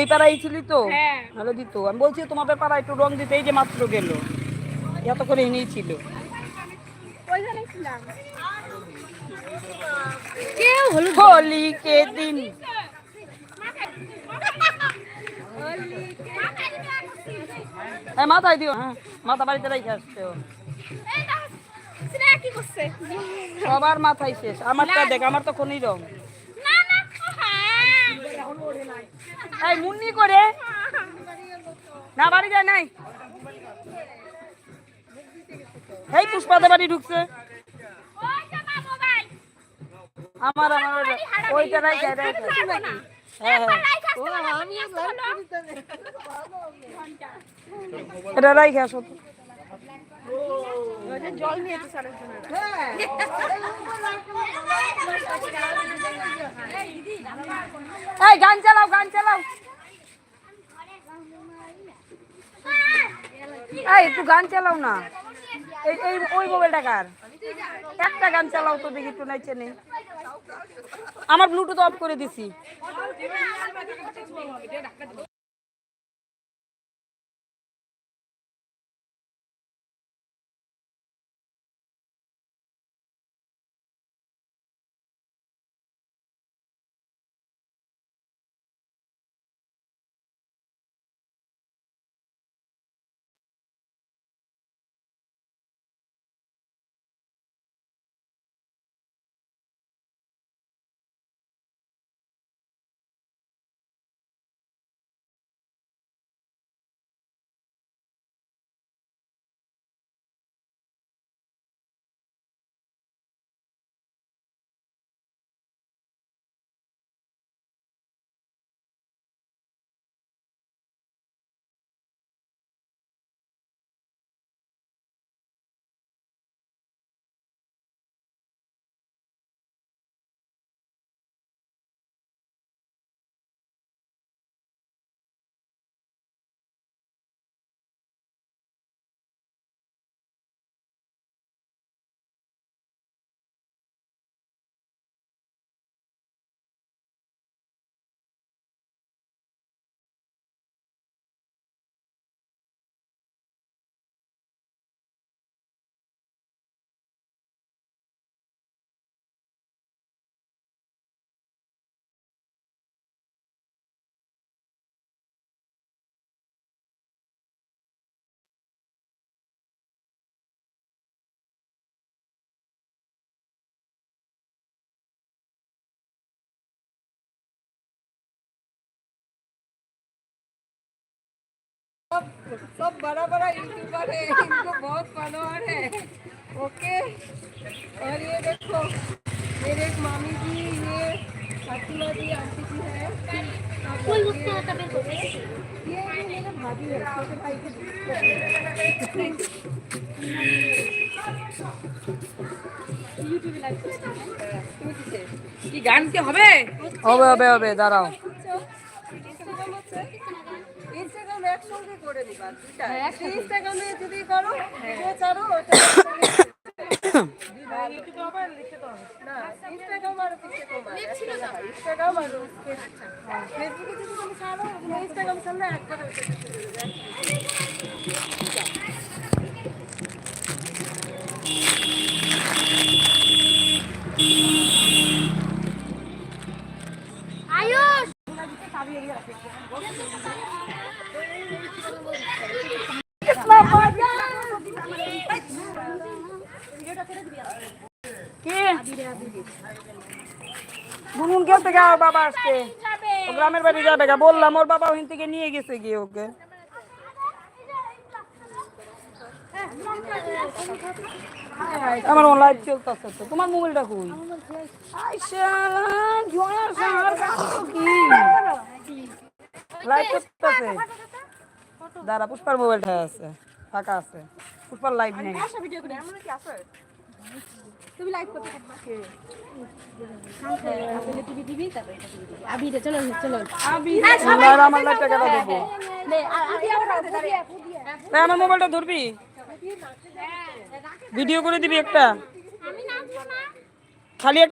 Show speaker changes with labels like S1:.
S1: এই পাড়ায় ছিলি তো?
S2: হ্যাঁ।
S1: ভালো দিত। আমি বলছি তোমাদের পাড়ায় একটু রং দিতে এই যে মাত্র গেল। এত করে এনেই ছিল। হোলি কে দিন? হ্যাঁ মাথায় দিও। হ্যাঁ মাথা বাড়িতে রেখে আসছে সবার মাথায় শেষ। আমারটা দেখ আমার তো খনি রং। এই মুন্নি করে না বাড়ি যায় নাই। এই পুষ্পাতে বাড়ি ঢুকছে। আমার আমার ওইটা হ্যাঁ হ্যাঁ। এটা রাই ঘাস
S2: জল নিয়ে তো সারা
S1: এই, গান চালাও গান চালাও। এই, একটু গান চালাও না। এই এই, ওই মোবাইলটা কার? একটা গান চালাও তো, দেখি একটু নাই। চেনে আমার ব্লুটুথ অফ করে দিছি।
S3: सब बड़ा बड़ा यूट्यूबर है इनको बहुत फॉलोअर है ओके और ये देखो मेरे एक मामी जी ये फातिमा जी आंटी जी है और ये ये मेरे भाभी है छोटे भाई के
S1: কি গান কি হবে হবে হবে হবে দাঁড়াও
S3: ইনস্টাগ্রাম একসঙ্গে করে দিবা দুইটা। ইনস্টাগ্রামে যদি করো ভিডিও ছাড়ো ওটা ইনস্টাগ্রাম আর ইনস্টাগ্রাম আর ফেসবুকে যদি তুমি ছাড়ো ইনস্টাগ্রাম সামনে একবার
S1: গ্রামের বাড়ি যাবে বললাম, ওর বাবা ওখান থেকে নিয়ে গেছে গিয়ে ওকে। আমার লাইভ চলতেছে তো। তোমার মোবাইলটা কই? লাইভ করতেছে। দাঁড়া পুষ্পার মোবাইলটা আছে ফাঁকা আছে। পুষ্পার লাইভ নেই।
S3: ভিডিও করে এমন কি আছে তুমি লাইক করতে পারবা
S1: আর আমার লাইভটা কেন দেবো। আমার মোবাইলটা ধরবি? ভিডিও করে দিবি একটা। খালি